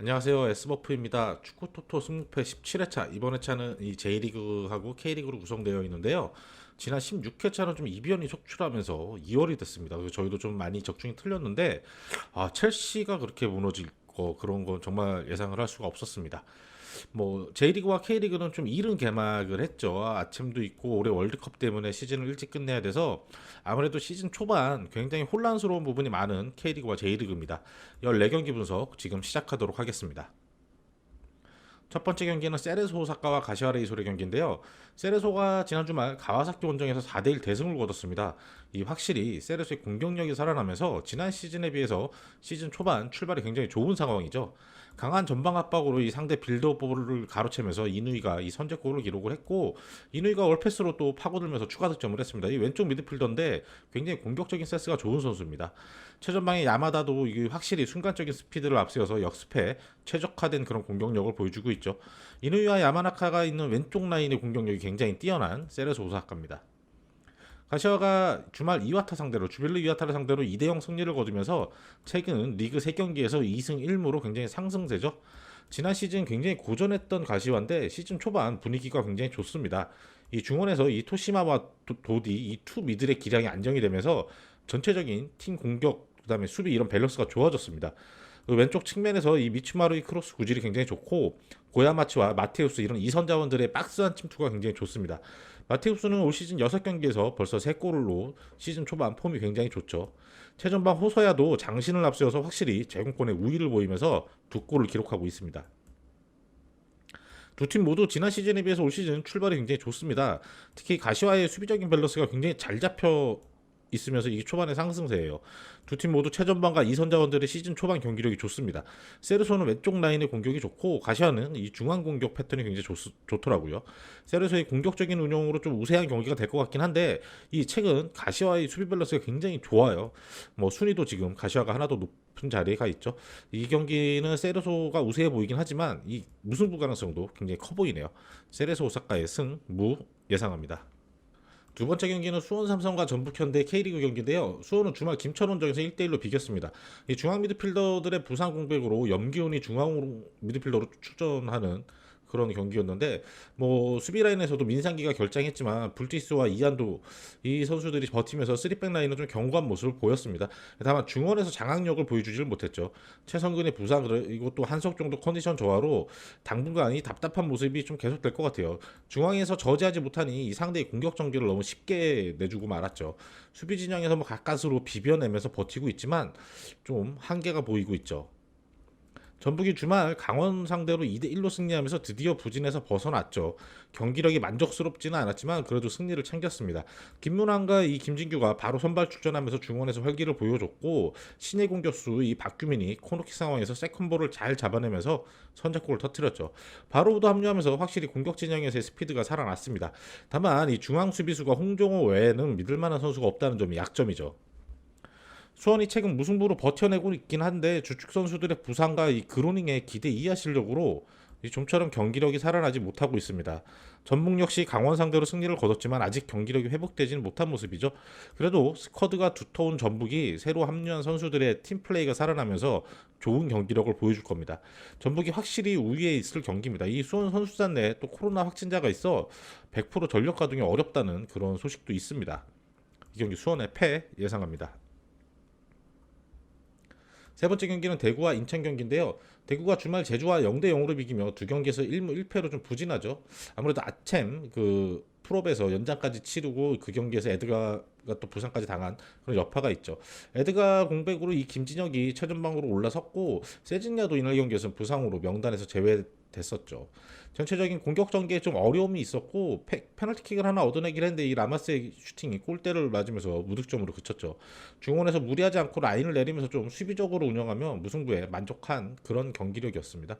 안녕하세요. S버프입니다. 축구 토토 승무패 17회차. 이번 회차는 이 J리그하고 K리그로 구성되어 있는데요. 지난 16회차는 좀 이변이 속출하면서 2월이 됐습니다. 저희도 좀 많이 적중이 틀렸는데 아, 첼시가 그렇게 무너질 거 그런 건 정말 예상을 할 수가 없었습니다. 뭐 J리그와 K리그는 좀 이른 개막을 했죠. 아침도 있고 올해 월드컵 때문에 시즌을 일찍 끝내야 돼서 아무래도 시즌 초반 굉장히 혼란스러운 부분이 많은 K리그와 J리그입니다. 14경기 분석 지금 시작하도록 하겠습니다. 첫 번째 경기는 세레소 오사카와 가시와 레이솔의 경기인데요. 세레소가 지난 주말 가와사키 원정에서 4대1 대승을 거뒀습니다. 이 확실히 세레소의 공격력이 살아나면서 지난 시즌에 비해서 시즌 초반 출발이 굉장히 좋은 상황이죠. 강한 전방 압박으로 이 상대 빌드업볼을 가로채면서 이누이가 이 선제골을 기록을 했고 이누이가 월패스로 또 파고들면서 추가 득점을 했습니다. 이 왼쪽 미드필더인데 굉장히 공격적인 센스가 좋은 선수입니다. 최전방의 야마다도 이게 확실히 순간적인 스피드를 앞세워서 역습에 최적화된 그런 공격력을 보여주고 있죠. 이누이와 야마나카가 있는 왼쪽 라인의 공격력이 굉장히 뛰어난 세레소 오사카입니다. 가시아가 주말 이와타 상대로 주빌르 이와타를 상대로 2대0 승리를 거두면서 최근 리그 3경기에서 2승 1무로 굉장히 상승세죠. 지난 시즌 굉장히 고전했던 가시와인데 시즌 초반 분위기가 굉장히 좋습니다. 이 중원에서 이 토시마와 도, 디 이 투 미들의 기량이 안정이 되면서 전체적인 팀 공격 그다음에 수비 이런 밸런스가 좋아졌습니다. 그 왼쪽 측면에서 이 미츠마루의 크로스 구질이 굉장히 좋고 고야마치와 마테우스 이런 이선 자원들의 박스한 침투가 굉장히 좋습니다. 마테우스는 올 시즌 6경기에서 벌써 3골로 시즌 초반 폼이 굉장히 좋죠. 최전방 호서야도 장신을 앞세워서 확실히 제공권의 우위를 보이면서 두 골을 기록하고 있습니다. 두팀 모두 지난 시즌에 비해서 올 시즌 출발이 굉장히 좋습니다. 특히 가시와의 수비적인 밸런스가 굉장히 잘 잡혀 있으면서 이게 초반의 상승세예요. 두 팀 모두 최전방과 이선 자원들의 시즌 초반 경기력이 좋습니다. 세르소는 왼쪽 라인의 공격이 좋고 가시아는 이 중앙 공격 패턴이 굉장히 좋, 좋더라고요. 세르소의 공격적인 운영으로 좀 우세한 경기가 될 것 같긴 한데 이 최근 가시아의 수비 밸런스가 굉장히 좋아요. 뭐 순위도 지금 가시아가 하나 더 높은 자리에 가 있죠. 이 경기는 세르소가 우세해 보이긴 하지만 이 무승부 가능성도 굉장히 커 보이네요. 세레소 오사카의 승, 무 예상합니다. 두 번째 경기는 수원 삼성과 전북현대 K리그 경기인데요. 수원은 주말 김천원정에서 1대1로 비겼습니다. 이 중앙 미드필더들의 부상 공백으로 염기훈이 중앙 미드필더로 출전하는 그런 경기였는데 뭐 수비 라인에서도 민상기가 결장했지만 불티스와 이안도 이 선수들이 버티면서 쓰리백 라인은 좀 견고한 모습을 보였습니다. 다만 중원에서 장악력을 보여주지를 못했죠. 최성근의 부상 그리고 또 한석 정도 컨디션 저하로 당분간 이 답답한 모습이 좀 계속될 것 같아요. 중앙에서 저지하지 못하니 이 상대의 공격 전개를 너무 쉽게 내주고 말았죠. 수비 진영에서 뭐 가까스로 비벼내면서 버티고 있지만 좀 한계가 보이고 있죠. 전북이 주말 강원 상대로 2대 1로 승리하면서 드디어 부진에서 벗어났죠. 경기력이 만족스럽지는 않았지만 그래도 승리를 챙겼습니다. 김문환과 이 김진규가 바로 선발 출전하면서 중원에서 활기를 보여줬고 신의 공격수 이 박규민이 코너킥 상황에서 세컨볼을 잘 잡아내면서 선제골을 터뜨렸죠. 바로우도 합류하면서 확실히 공격 진영에서의 스피드가 살아났습니다. 다만 이 중앙 수비수가 홍종호 외에는 믿을 만한 선수가 없다는 점이 약점이죠. 수원이 최근 무승부로 버텨내고 있긴 한데 주축 선수들의 부상과 이 그로닝의 기대 이하 실력으로 좀처럼 경기력이 살아나지 못하고 있습니다. 전북 역시 강원 상대로 승리를 거뒀지만 아직 경기력이 회복되지는 못한 모습이죠. 그래도 스쿼드가 두터운 전북이 새로 합류한 선수들의 팀 플레이가 살아나면서 좋은 경기력을 보여줄 겁니다. 전북이 확실히 우위에 있을 경기입니다. 이 수원 선수단 내에 또 코로나 확진자가 있어 100% 전력 가동이 어렵다는 그런 소식도 있습니다. 이 경기 수원의 패 예상합니다. 세 번째 경기는 대구와 인천 경기인데요. 대구가 주말 제주와 0대 0으로 비기며 두 경기에서 1무 1패로 좀 부진하죠. 아무래도 아챔 그 프롭에서 연장까지 치르고 그 경기에서 에드가가 또 부상까지 당한 그런 여파가 있죠. 에드가 공백으로 이 김진혁이 최전방으로 올라섰고 세징야도 이날 경기에서 부상으로 명단에서 제외됐었죠. 전체적인 공격 전개에 좀 어려움이 있었고 페, 페널티킥을 하나 얻어내긴 했는데 이 라마스의 슈팅이 골대를 맞으면서 무득점으로 그쳤죠. 중원에서 무리하지 않고 라인을 내리면서 좀 수비적으로 운영하며 무승부에 만족한 그런 경기력이었습니다.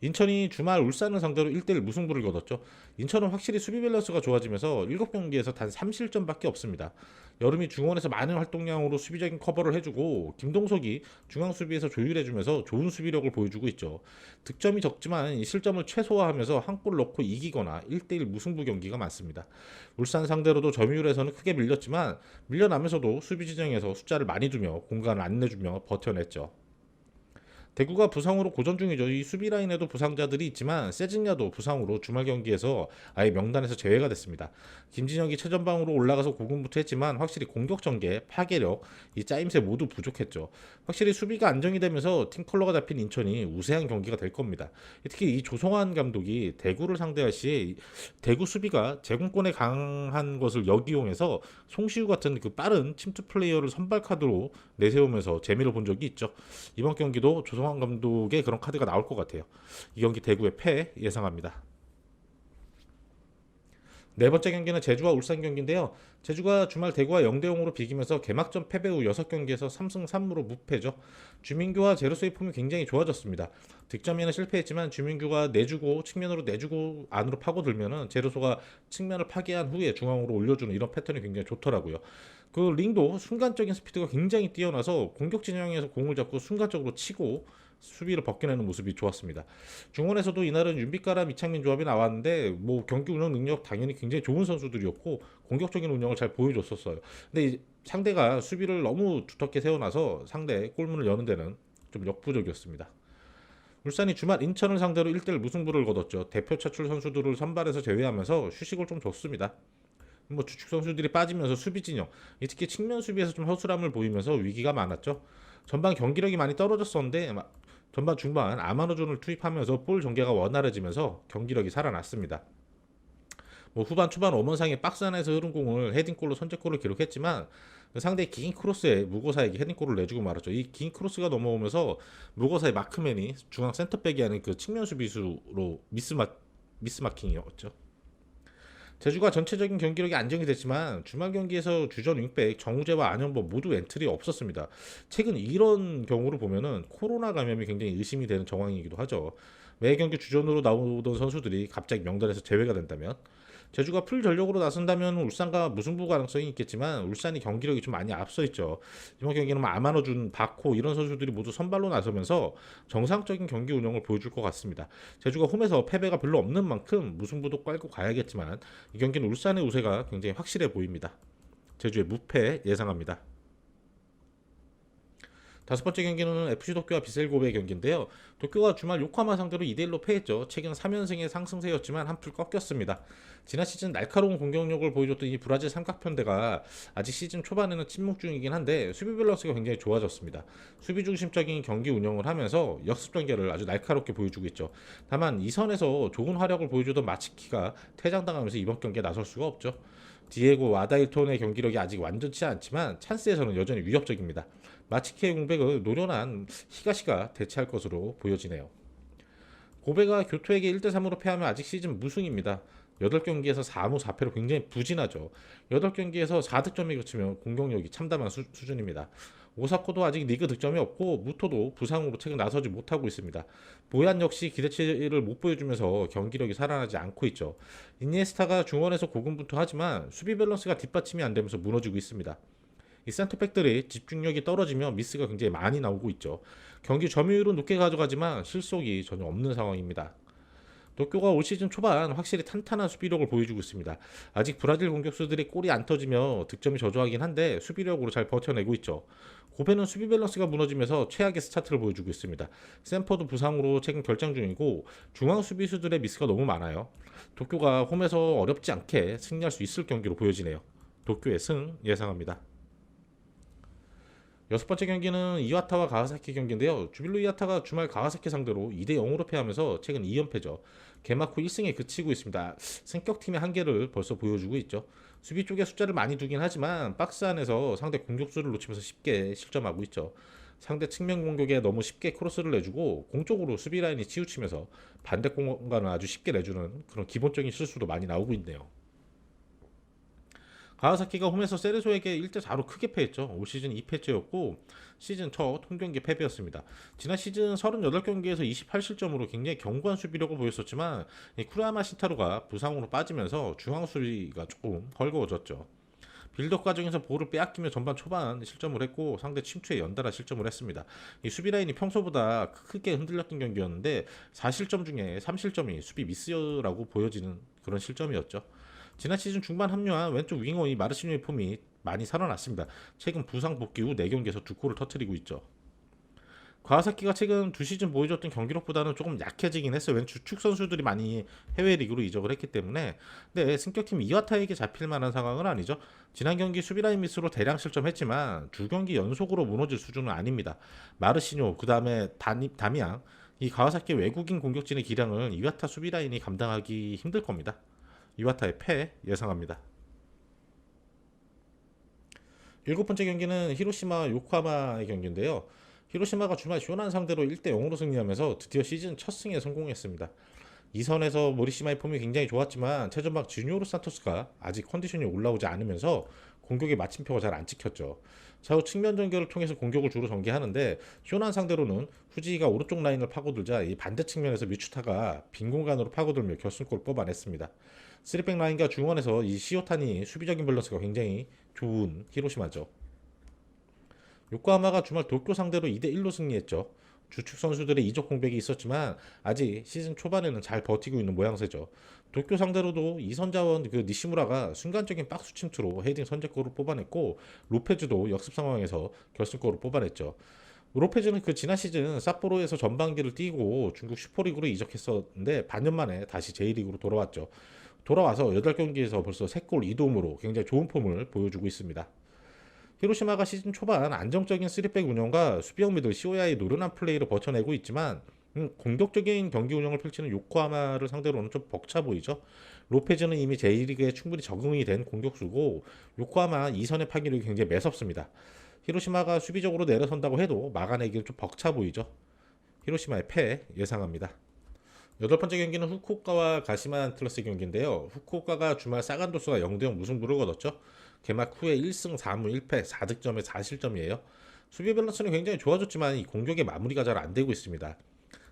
인천이 주말 울산을 상대로 1대1 무승부를 거뒀죠. 인천은 확실히 수비 밸런스가 좋아지면서 7경기에서 단 3실점밖에 없습니다. 여름이 중원에서 많은 활동량으로 수비적인 커버를 해주고 김동석이 중앙 수비에서 조율해주면서 좋은 수비력을 보여주고 있죠. 득점이 적지만 실점을 최소화하면서 한 골 넣고 이기거나 1대1 무승부 경기가 많습니다. 울산 상대로도 점유율에서는 크게 밀렸지만 밀려나면서도 수비 지정에서 숫자를 많이 두며 공간을 안 내주며 버텨냈죠. 대구가 부상으로 고전 중이죠. 이 수비 라인에도 부상자들이 있지만 세징야도 부상으로 주말 경기에서 아예 명단에서 제외가 됐습니다. 김진혁이 최전방으로 올라가서 고군부투 했지만 확실히 공격 전개, 파괴력, 이 짜임새 모두 부족했죠. 확실히 수비가 안정이 되면서 팀 컬러가 잡힌 인천이 우세한 경기가 될 겁니다. 특히 이 조성환 감독이 대구를 상대할 시에 대구 수비가 제공권에 강한 것을 역이용해서 송시우 같은 그 빠른 침투 플레이어를 선발 카드로 내세우면서 재미를 본 적이 있죠. 이번 경기도 조성환 감독의 그런 카드가 나올 것 같아요. 이 경기 대구의 패 예상합니다. 네 번째 경기는 제주와 울산 경기인데요. 제주가 주말 대구와 0대 0으로 비기면서 개막전 패배 후 6경기에서 3승 3무로 무패죠. 주민규와 제로스의 폼이 굉장히 좋아졌습니다. 득점에는 실패했지만 주민규가 내주고 측면으로 내주고 안으로 파고들면은 제로소가 측면을 파괴한 후에 중앙으로 올려주는 이런 패턴이 굉장히 좋더라고요. 그 링도 순간적인 스피드가 굉장히 뛰어나서 공격 진영에서 공을 잡고 순간적으로 치고 수비를 벗겨내는 모습이 좋았습니다. 중원에서도 이날은 윤빛가람 이창민 조합이 나왔는데 뭐 경기 운영 능력 당연히 굉장히 좋은 선수들이었고 공격적인 운영을 잘 보여줬었어요. 근데 상대가 수비를 너무 두텁게 세워놔서 상대 골문을 여는 데는 좀 역부족이었습니다. 울산이 주말 인천을 상대로 1대1 무승부를 거뒀죠. 대표 차출 선수들을 선발해서 제외하면서 휴식을 좀 줬습니다. 뭐 주축 선수들이 빠지면서 수비 진영, 특히 측면 수비에서 좀 허술함을 보이면서 위기가 많았죠. 전반 경기력이 많이 떨어졌었는데 전반 중반 아마노존을 투입하면서 볼 전개가 원활해지면서 경기력이 살아났습니다. 뭐 후반 초반 오먼상의 박스 안에서 흐른 공을 헤딩골로 선제골을 기록했지만 상대 긴 크로스에 무고사에게 헤딩골을 내주고 말았죠. 이 긴 크로스가 넘어오면서 무고사의 마크맨이 중앙 센터백이 하는 그 측면 수비수로 미스마 미스마킹이었죠. 제주가 전체적인 경기력이 안정이 됐지만 주말 경기에서 주전 윙백 정우재와 안현범 모두 엔트리 없었습니다. 최근 이런 경우를 보면은 코로나 감염이 굉장히 의심이 되는 정황이기도 하죠. 매 경기 주전으로 나오던 선수들이 갑자기 명단에서 제외가 된다면 제주가 풀 전력으로 나선다면 울산과 무승부 가능성이 있겠지만 울산이 경기력이 좀 많이 앞서 있죠. 이번 경기는 뭐 아마노준, 바코 이런 선수들이 모두 선발로 나서면서 정상적인 경기 운영을 보여줄 것 같습니다. 제주가 홈에서 패배가 별로 없는 만큼 무승부도 깔고 가야겠지만 이 경기는 울산의 우세가 굉장히 확실해 보입니다. 제주의 무패 예상합니다. 다섯 번째 경기는 FC 도쿄와 비셀고베의 경기인데요. 도쿄가 주말 요코하마 상대로 2대1로 패했죠. 최근 3연승의 상승세였지만 한풀 꺾였습니다. 지난 시즌 날카로운 공격력을 보여줬던 이 브라질 삼각편대가 아직 시즌 초반에는 침묵 중이긴 한데 수비 밸런스가 굉장히 좋아졌습니다. 수비 중심적인 경기 운영을 하면서 역습 전개를 아주 날카롭게 보여주고 있죠. 다만 이 선에서 좋은 활약을 보여주던 마치키가 퇴장당하면서 이번 경기에 나설 수가 없죠. 디에고 와다이톤의 경기력이 아직 완전치 않지만 찬스에서는 여전히 위협적입니다. 마치키의 공백을 노련한 히가시가 대체할 것으로 보여지네요. 고베가 교토에게 1대3으로 패하면 아직 시즌 무승입니다. 8경기에서 4무 4패로 굉장히 부진하죠. 8경기에서 4득점이 그치면 공격력이 참담한 수, 준입니다 오사코도 아직 리그 득점이 없고 무토도 부상으로 최근 나서지 못하고 있습니다. 보얀 역시 기대치를 못 보여주면서 경기력이 살아나지 않고 있죠. 이니에스타가 중원에서 고군분투하지만 수비 밸런스가 뒷받침이 안 되면서 무너지고 있습니다. 이 센터백들의 집중력이 떨어지며 미스가 굉장히 많이 나오고 있죠. 경기 점유율은 높게 가져가지만 실속이 전혀 없는 상황입니다. 도쿄가 올 시즌 초반 확실히 탄탄한 수비력을 보여주고 있습니다. 아직 브라질 공격수들이 골이 안 터지며 득점이 저조하긴 한데 수비력으로 잘 버텨내고 있죠. 고베는 수비 밸런스가 무너지면서 최악의 스타트를 보여주고 있습니다. 샘퍼도 부상으로 최근 결장 중이고 중앙 수비수들의 미스가 너무 많아요. 도쿄가 홈에서 어렵지 않게 승리할 수 있을 경기로 보여지네요. 도쿄의 승 예상합니다. 여섯 번째 경기는 이와타와 가와사키 경기인데요. 주빌루 이와타가 주말 가와사키 상대로 2대 0으로 패하면서 최근 2연패죠. 개막 후 1승에 그치고 있습니다. 승격팀의 한계를 벌써 보여주고 있죠. 수비 쪽에 숫자를 많이 두긴 하지만 박스 안에서 상대 공격수를 놓치면서 쉽게 실점하고 있죠. 상대 측면 공격에 너무 쉽게 크로스를 내주고 공쪽으로 수비 라인이 치우치면서 반대 공간을 아주 쉽게 내주는 그런 기본적인 실수도 많이 나오고 있네요. 가와사키가 홈에서 세레소에게 1대 4로 크게 패했죠. 올 시즌 2패째였고 시즌 첫 홈경기 패배였습니다. 지난 시즌 38경기에서 28실점으로 굉장히 견고한 수비력을 보였었지만 쿠라야마 신타로가 부상으로 빠지면서 중앙 수비가 조금 헐거워졌죠. 빌드업 과정에서 볼을 빼앗기며 전반 초반 실점을 했고 상대 침투에 연달아 실점을 했습니다. 이 수비 라인이 평소보다 크게 흔들렸던 경기였는데 4실점 중에 3실점이 수비 미스라고 보여지는 그런 실점이었죠. 지난 시즌 중반 합류한 왼쪽 윙어 이 마르시뉴의 폼이 많이 살아났습니다. 최근 부상 복귀 후 4경기에서 두 골을 터뜨리고 있죠. 가와사키가 최근 두 시즌 보여줬던 경기력보다는 조금 약해지긴 했어요. 왠 주축 선수들이 많이 해외 리그로 이적을 했기 때문에. 근데 승격팀 이와타에게 잡힐 만한 상황은 아니죠. 지난 경기 수비라인 미스로 대량 실점했지만 두 경기 연속으로 무너질 수준은 아닙니다. 마르시뇨, 그 다음에 다미앙, 이 가와사키 외국인 공격진의 기량을 이와타 수비라인이 감당하기 힘들 겁니다. 이와타의 패 예상합니다. 일곱 번째 경기는 히로시마 요코하마의 경기인데요. 히로시마가 주말 쇼난 상대로 1대 0으로 승리하면서 드디어 시즌 첫 승에 성공했습니다. 이선에서 모리시마의 폼이 굉장히 좋았지만 최전방 주니오르 산토스가 아직 컨디션이 올라오지 않으면서 공격의 마침표가 잘 안 찍혔죠. 좌우 측면 전개를 통해서 공격을 주로 전개하는데 쇼난 상대로는 후지가 오른쪽 라인을 파고들자 이 반대 측면에서 미추타가 빈 공간으로 파고들며 결승골을 뽑아냈습니다. 쓰리백 라인과 중원에서 이 시오탄이 수비적인 밸런스가 굉장히 좋은 히로시마죠. 요코하마가 주말 도쿄 상대로 2대 1로 승리했죠. 주축 선수들의 이적 공백이 있었지만 아직 시즌 초반에는 잘 버티고 있는 모양새죠. 도쿄 상대로도 이선자원 그 니시무라가 순간적인 박스 침투로 헤딩 선제골을 뽑아냈고 로페즈도 역습 상황에서 결승골을 뽑아냈죠. 로페즈는 그 지난 시즌 삿포로에서 전반기를 뛰고 중국 슈퍼리그로 이적했었는데 반년 만에 다시 J리그로 돌아왔죠. 돌아와서 8경기에서 벌써 3골 2도움으로 굉장히 좋은 폼을 보여주고 있습니다. 히로시마가 시즌 초반 안정적인 3백 운영과 수비형 미들 시오야의 노련한 플레이를 버텨내고 있지만 음, 공격적인 경기 운영을 펼치는 요코하마를 상대로는 좀 벅차 보이죠. 로페즈는 이미 J리그에 충분히 적응이 된 공격수고 요코하마 2선의 파기력이 굉장히 매섭습니다. 히로시마가 수비적으로 내려선다고 해도 막아내기를 좀 벅차 보이죠. 히로시마의 패 예상합니다. 여덟 번째 경기는 후쿠오카와 가시마 안틀러스 경기인데요. 후쿠오카가 주말 사간도스가 0대0 무승부를 거뒀죠. 개막 후에 1승 4무 1패 4득점에 4실점이에요. 수비 밸런스는 굉장히 좋아졌지만 이 공격의 마무리가 잘 안 되고 있습니다.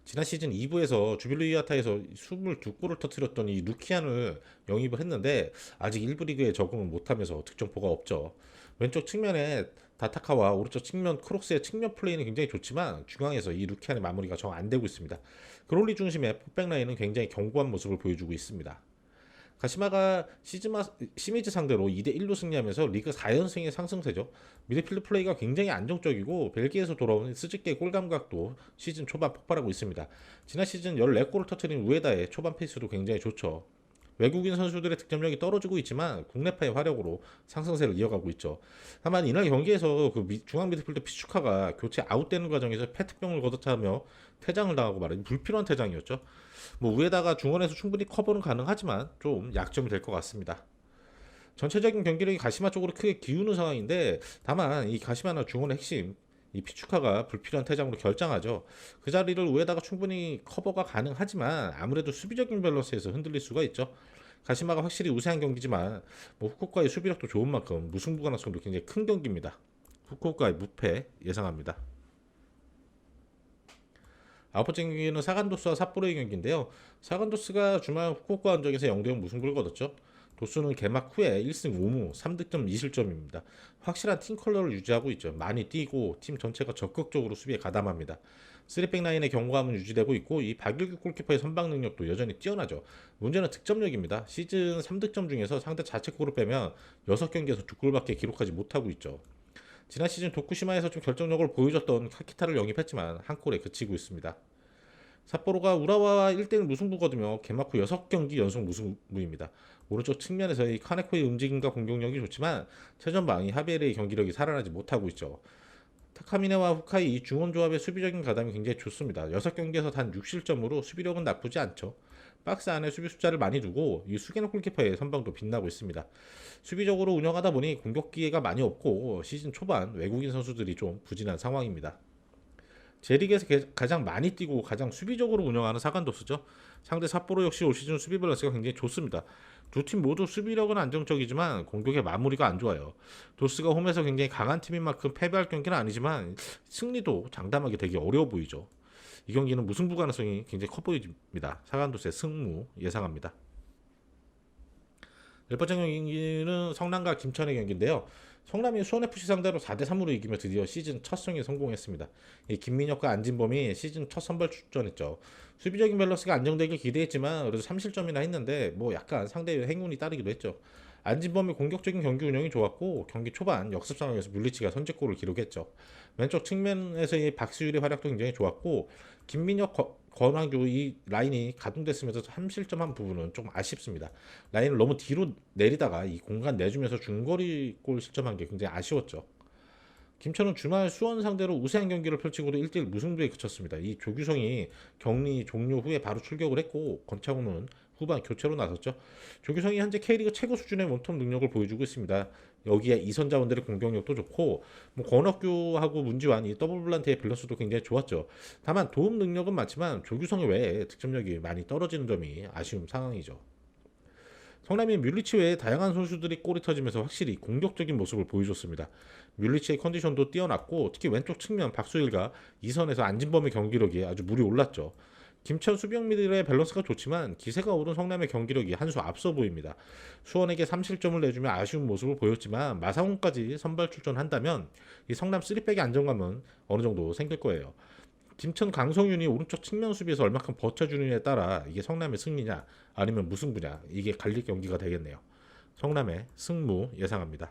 지난 시즌 2부에서 주빌루 이아타에서 22골을 터뜨렸던 이 루키안을 영입을 했는데 아직 1부 리그에 적응을 못하면서 득점포가 없죠. 왼쪽 측면에 다타카와 오른쪽 측면 크록스의 측면 플레이는 굉장히 좋지만 중앙에서 이 루키안의 마무리가 정 안 되고 있습니다. 그롤리 중심의 폭백 라인은 굉장히 견고한 모습을 보여주고 있습니다. 가시마가 시즈마 시미즈 상대로 2대 1로 승리하면서 리그 4연승의 상승세죠. 미드필드 플레이가 굉장히 안정적이고 벨기에에서 돌아온 스즈키의 골 감각도 시즌 초반 폭발하고 있습니다. 지난 시즌 14골을 터트린 우에다의 초반 페이스도 굉장히 좋죠. 외국인 선수들의 득점력이 떨어지고 있지만 국내파의 화력으로 상승세를 이어가고 있죠. 다만 이날 경기에서 그 중앙 미드필더 피축카가 교체 아웃되는 과정에서 페트병을 걷어차며 퇴장을 당하고 말이죠. 불필요한 퇴장이었죠. 뭐 위에다가 중원에서 충분히 커버는 가능하지만 좀 약점이 될 것 같습니다. 전체적인 경기력이 가시마 쪽으로 크게 기우는 상황인데 다만 이 가시마나 중원의 핵심 이 피축카가 불필요한 퇴장으로 결정하죠. 그 자리를 우에다가 충분히 커버가 가능하지만 아무래도 수비적인 밸런스에서 흔들릴 수가 있죠. 가시마가 확실히 우세한 경기지만 뭐 후쿠오카의 수비력도 좋은 만큼 무승부 가능성도 굉장히 큰 경기입니다. 후쿠오카의 무패 예상합니다. 아홉 번째 경기는 사간도스와 삿포로의 경기인데요. 사간도스가 주말 후쿠오카 원정에서 0대0 무승부를 거뒀죠. 도수는 개막 후에 1승 5무 3득점 2실점입니다. 확실한 팀 컬러를 유지하고 있죠. 많이 뛰고 팀 전체가 적극적으로 수비에 가담합니다. 3백 라인의 경고함은 유지되고 있고 이 박일규 골키퍼의 선방 능력도 여전히 뛰어나죠. 문제는 득점력입니다. 시즌 3득점 중에서 상대 자책골을 빼면 6경기에서 2골밖에 기록하지 못하고 있죠. 지난 시즌 도쿠시마에서 좀 결정력을 보여줬던 카키타를 영입했지만 한 골에 그치고 있습니다. 삿포로가 우라와와 1대1 무승부 거두며 개막 후 6경기 연속 무승부입니다. 오른쪽 측면에서 이 카네코의 움직임과 공격력이 좋지만 최전방이 하베르의 경기력이 살아나지 못하고 있죠. 타카미네와 후카이 이 중원 조합의 수비적인 가담이 굉장히 좋습니다. 6경기에서 단 6실점으로 수비력은 나쁘지 않죠. 박스 안에 수비 숫자를 많이 두고 이 수게노 골키퍼의 선방도 빛나고 있습니다. 수비적으로 운영하다 보니 공격 기회가 많이 없고 시즌 초반 외국인 선수들이 좀 부진한 상황입니다. 제리그에서 가장 많이 뛰고 가장 수비적으로 운영하는 사간도스죠. 상대 삿포로 역시 올 시즌 수비 밸런스가 굉장히 좋습니다. 두 팀 모두 수비력은 안정적이지만 공격의 마무리가 안 좋아요. 도스가 홈에서 굉장히 강한 팀인 만큼 패배할 경기는 아니지만 승리도 장담하기 되게 어려워 보이죠. 이 경기는 무승부 가능성이 굉장히 커 보입니다. 사간도스의 승무 예상합니다. 열 번째 경기는 성남과 김천의 경기인데요. 성남이 수원FC 상대로 4대 3으로 이기며 드디어 시즌 첫 승에 성공했습니다. 김민혁과 안진범이 시즌 첫 선발 출전했죠. 수비적인 밸런스가 안정되길 기대했지만 그래도 3실점이나 했는데 뭐 약간 상대의 행운이 따르기도 했죠. 안진범의 공격적인 경기 운영이 좋았고 경기 초반 역습 상황에서 물리치가 선제골을 기록했죠. 왼쪽 측면에서의 박수율의 활약도 굉장히 좋았고 김민혁, 거- 권황규 이 라인이 가동됐으면서 함실점한 부분은 좀 아쉽습니다. 라인을 너무 뒤로 내리다가 이 공간 내주면서 중거리 골 실점한 게 굉장히 아쉬웠죠. 김천은 주말 수원 상대로 우세한 경기를 펼치고도 1대1 무승부에 그쳤습니다. 이 조규성이 격리 종료 후에 바로 출격을 했고 권창훈은 후반 교체로 나섰죠. 조규성이 현재 K리그 최고 수준의 몸통 능력을 보여주고 있습니다. 여기에 이선 자원들의 공격력도 좋고 뭐 권혁규하고 문지환 이 더블 블란트의 밸런스도 굉장히 좋았죠. 다만 도움 능력은 많지만 조규성 외에 득점력이 많이 떨어지는 점이 아쉬운 상황이죠. 성남이 뮬리치 외에 다양한 선수들이 골이 터지면서 확실히 공격적인 모습을 보여줬습니다. 뮬리치의 컨디션도 뛰어났고 특히 왼쪽 측면 박수일과 이선에서 안진범의 경기력이 아주 물이 올랐죠. 김천 수비형미들의 밸런스가 좋지만 기세가 오른 성남의 경기력이 한 수 앞서 보입니다. 수원에게 3실점을 내주며 아쉬운 모습을 보였지만 마상훈까지 선발 출전한다면 이 성남 3백의 안정감은 어느 정도 생길 거예요. 김천 강성윤이 오른쪽 측면 수비에서 얼마큼 버텨주느냐에 따라 이게 성남의 승리냐 아니면 무승부냐 이게 갈릴 경기가 되겠네요. 성남의 승무 예상합니다.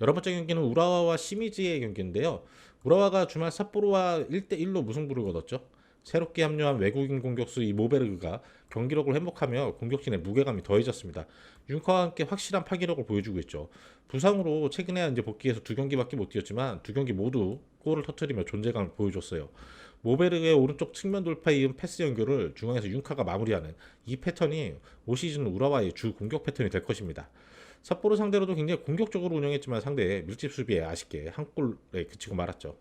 여러 번째 경기는 우라와와 시미즈의 경기인데요. 우라와가 주말 삿포로와 1대1로 무승부를 거뒀죠. 새롭게 합류한 외국인 공격수 이 모베르그가 경기력을 회복하며 공격진의 무게감이 더해졌습니다. 융카와 함께 확실한 파괴력을 보여주고 있죠. 부상으로 최근에 이제 복귀해서 두 경기밖에 못 뛰었지만 두 경기 모두 골을 터뜨리며 존재감을 보여줬어요. 모베르의 오른쪽 측면 돌파에 이은 패스 연결을 중앙에서 융카가 마무리하는 이 패턴이 올 시즌 우라와의 주 공격 패턴이 될 것입니다. 삿포로 상대로도 굉장히 공격적으로 운영했지만 상대의 밀집 수비에 아쉽게 한 골에 그치고 말았죠.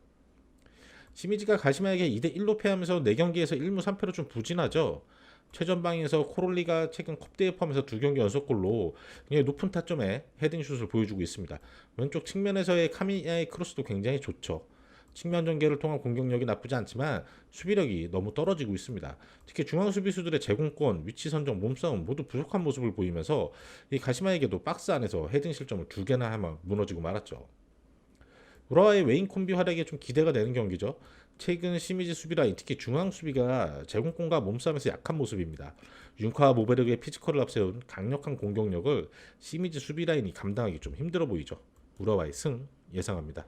시미즈가 가시마에게 2대 1로 패하면서 4경기에서 1무 3패로 좀 부진하죠. 최전방에서 코롤리가 최근 컵대회 포함해서 두 경기 연속골로 굉장히 높은 타점에 헤딩슛을 보여주고 있습니다. 왼쪽 측면에서의 카미야의 크로스도 굉장히 좋죠. 측면 전개를 통한 공격력이 나쁘지 않지만 수비력이 너무 떨어지고 있습니다. 특히 중앙 수비수들의 제공권, 위치 선정, 몸싸움 모두 부족한 모습을 보이면서 이 가시마에게도 박스 안에서 헤딩 실점을 두 개나 하면 무너지고 말았죠. 우라와의 웨인 콤비 활약이 좀 기대가 되는 경기죠. 최근 시미즈 수비 라인 특히 중앙 수비가 제공권과 몸싸움에서 약한 모습입니다. 융카와 모베르그의 피지컬을 앞세운 강력한 공격력을 시미즈 수비 라인이 감당하기 좀 힘들어 보이죠. 우라와의 승 예상합니다.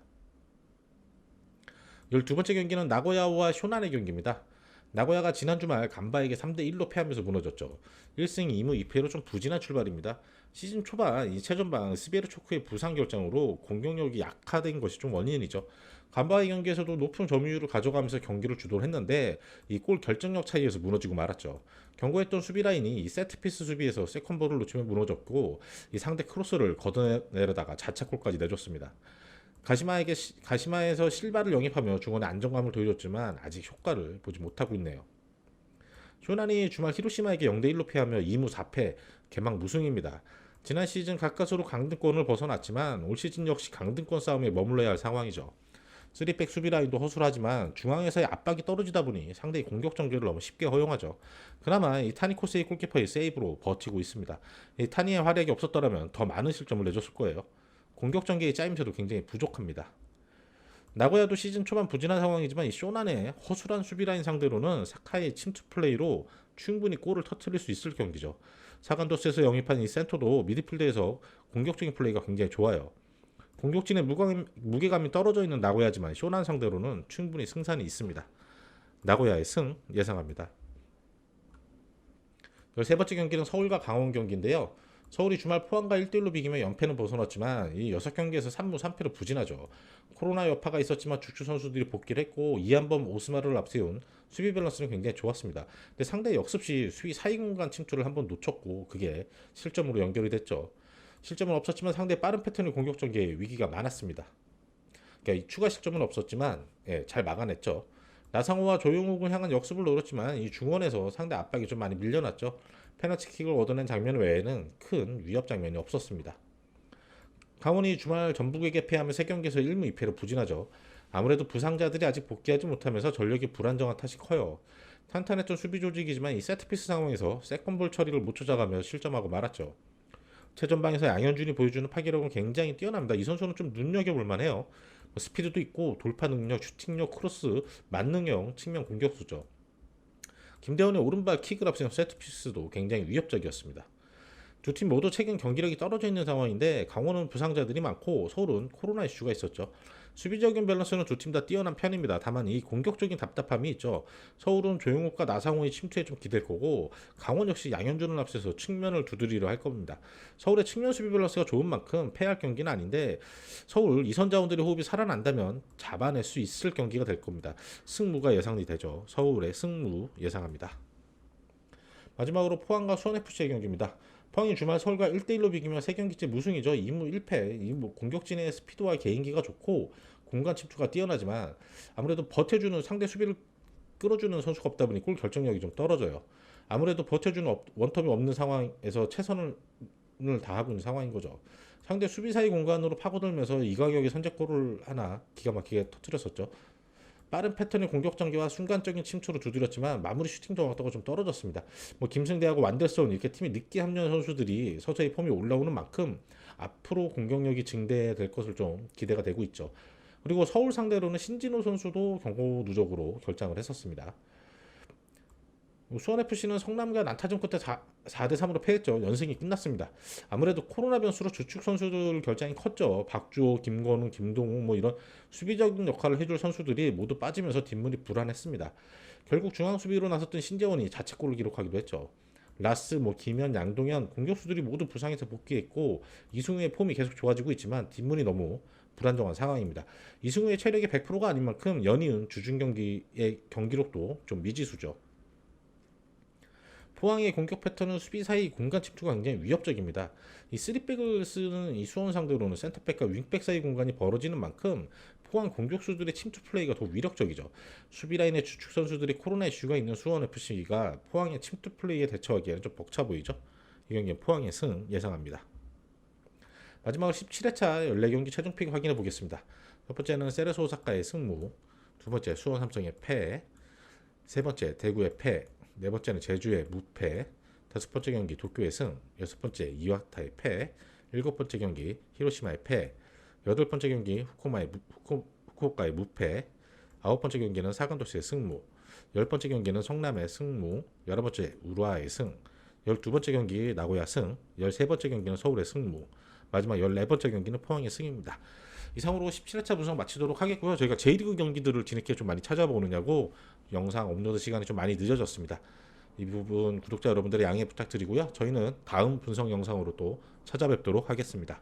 12번째 경기는 나고야와 쇼난의 경기입니다. 나고야가 지난 주말 간바에게 3대 1로 패하면서 무너졌죠. 1승 2무 2패로 좀 부진한 출발입니다. 시즌 초반 이 최전방 스베르 초크의 부상 결정으로 공격력이 약화된 것이 좀 원인이죠. 간바의 경기에서도 높은 점유율을 가져가면서 경기를 주도를 했는데 이 골 결정력 차이에서 무너지고 말았죠. 경고했던 수비 라인이 이 세트피스 수비에서 세컨볼을 놓치면 무너졌고 이 상대 크로스를 걷어내려다가 자책골까지 내줬습니다. 가시마에게 시- 가시마에서 실바를 영입하며 중원에 안정감을 더해줬지만 아직 효과를 보지 못하고 있네요. 쇼난이 주말 히로시마에게 0대 1로 패하며 2무 4패 개막 무승입니다. 지난 시즌 가까스로 강등권을 벗어났지만 올 시즌 역시 강등권 싸움에 머물러야 할 상황이죠. 3백 수비 라인도 허술하지만 중앙에서의 압박이 떨어지다 보니 상대의 공격 전개를 너무 쉽게 허용하죠. 그나마 이 타니코스의 골키퍼의 세이브로 버티고 있습니다. 이 타니의 활약이 없었더라면 더 많은 실점을 내줬을 거예요. 공격 전개의 짜임새도 굉장히 부족합니다. 나고야도 시즌 초반 부진한 상황이지만 이 쇼난의 허술한 수비 라인 상대로는 사카의 침투 플레이로 충분히 골을 터트릴 수 있을 경기죠. 사간도스에서 영입한 이 센터도 미드필드에서 공격적인 플레이가 굉장히 좋아요. 공격진의 무감, 무게감이 떨어져 있는 나고야지만 쇼난 상대로는 충분히 승산이 있습니다. 나고야의 승 예상합니다. 13번째 경기는 서울과 강원 경기인데요. 서울이 주말 포항과 1대1로 비기며 연패는 벗어났지만 이 6경기에서 3무 3패로 부진하죠. 코로나 여파가 있었지만 주축 선수들이 복귀를 했고 이한범 오스마르를 앞세운 수비 밸런스는 굉장히 좋았습니다. 근데 상대 역습 시 수비 사이 공간 침투를 한번 놓쳤고 그게 실점으로 연결이 됐죠. 실점은 없었지만 상대 빠른 패턴의 공격 전개에 위기가 많았습니다. 그러니까 이 추가 실점은 없었지만 예, 잘 막아냈죠. 나상호와 조용욱을 향한 역습을 노렸지만 이 중원에서 상대 압박이 좀 많이 밀려났죠. 페널티킥을 얻어낸 장면 외에는 큰 위협 장면이 없었습니다. 강원이 주말 전북에게 패하며 3경기에서 1무 2패로 부진하죠. 아무래도 부상자들이 아직 복귀하지 못하면서 전력이 불안정한 탓이 커요. 탄탄했던 수비 조직이지만 이 세트피스 상황에서 세컨볼 처리를 못 찾아가며 실점하고 말았죠. 최전방에서 양현준이 보여주는 파괴력은 굉장히 뛰어납니다. 이 선수는 좀 눈여겨볼 만 해요. 뭐 스피드도 있고 돌파 능력, 슈팅력, 크로스, 만능형 측면 공격수죠. 김대원의 오른발 킥을 앞세운 세트피스도 굉장히 위협적이었습니다. 두 팀 모두 최근 경기력이 떨어져 있는 상황인데 강원은 부상자들이 많고 서울은 코로나 이슈가 있었죠. 수비적인 밸런스는 두 팀 다 뛰어난 편입니다. 다만 이 공격적인 답답함이 있죠. 서울은 조용욱과 나상호의 침투에 좀 기댈 거고 강원 역시 양현준을 앞세서 측면을 두드리려 할 겁니다. 서울의 측면 수비 밸런스가 좋은 만큼 패할 경기는 아닌데 서울 이선 자원들의 호흡이 살아난다면 잡아낼 수 있을 경기가 될 겁니다. 승무가 예상이 되죠. 서울의 승무 예상합니다. 마지막으로 포항과 수원FC의 경기입니다. 포항이 주말 서울과 1대1로 비기며 3경기째 무승이죠. 2무 1패. 이뭐 공격진의 스피드와 개인기가 좋고 공간 침투가 뛰어나지만 아무래도 버텨주는 상대 수비를 끌어주는 선수가 없다 보니 골 결정력이 좀 떨어져요. 아무래도 버텨주는 업- 원톱이 없는 상황에서 최선을 다하고 있는 상황인 거죠. 상대 수비 사이 공간으로 파고들면서 이가격의 선제골을 하나 기가 막히게 터뜨렸었죠. 빠른 패턴의 공격 전개와 순간적인 침투로 두드렸지만 마무리 슈팅 정확도가 좀 떨어졌습니다. 뭐 김승대하고 완델손 이렇게 팀이 늦게 합류한 선수들이 서서히 폼이 올라오는 만큼 앞으로 공격력이 증대될 것을 좀 기대가 되고 있죠. 그리고 서울 상대로는 신진호 선수도 경고 누적으로 결장을 했었습니다. 수원 FC는 성남과 난타전 끝에 4, 4대 3으로 패했죠. 연승이 끝났습니다. 아무래도 코로나 변수로 주축 선수들 결장이 컸죠. 박주호, 김건우, 김동욱 뭐 이런 수비적인 역할을 해줄 선수들이 모두 빠지면서 뒷문이 불안했습니다. 결국 중앙 수비로 나섰던 신재원이 자책골을 기록하기도 했죠. 라스, 뭐 김현, 양동현 공격수들이 모두 부상에서 복귀했고 이승우의 폼이 계속 좋아지고 있지만 뒷문이 너무 불안정한 상황입니다. 이승우의 체력이 100%가 아닌 만큼 연이은 주중 경기의 경기력도 좀 미지수죠. 포항의 공격 패턴은 수비 사이 공간 침투가 굉장히 위협적입니다. 이 3백을 쓰는 이 수원 상대로는 센터백과 윙백 사이 공간이 벌어지는 만큼 포항 공격수들의 침투 플레이가 더 위력적이죠. 수비 라인의 주축 선수들이 코로나 이슈가 있는 수원 FC가 포항의 침투 플레이에 대처하기에는 좀 벅차 보이죠. 이 경기는 포항의 승 예상합니다. 마지막으로 17회차 14경기 최종 픽 확인해 보겠습니다. 첫 번째는 세레소 오사카의 승무, 두 번째 수원 삼성의 패, 세 번째 대구의 패, 네 번째는 제주의 무패, 다섯 번째 경기 도쿄의 승, 여섯 번째 이와타의 패, 일곱 번째 경기 히로시마의 패, 여덟 번째 경기 후쿠마의 무, 후쿠, 후쿠오카의 무패, 아홉 번째 경기는 사간 도시의 승무, 열 번째 경기는 성남의 승무, 열한 번째 우루아의 승, 열두 번째 경기 나고야 승, 열세 번째 경기는 서울의 승무, 마지막 열네 번째 경기는 포항의 승입니다. 이상으로 17회차 분석 마치도록 하겠고요. 저희가 J리그 경기들을 뒤늦게 좀 많이 찾아보느냐고 영상 업로드 시간이 좀 많이 늦어졌습니다. 이 부분 구독자 여러분들의 양해 부탁드리고요. 저희는 다음 분석 영상으로 또 찾아뵙도록 하겠습니다.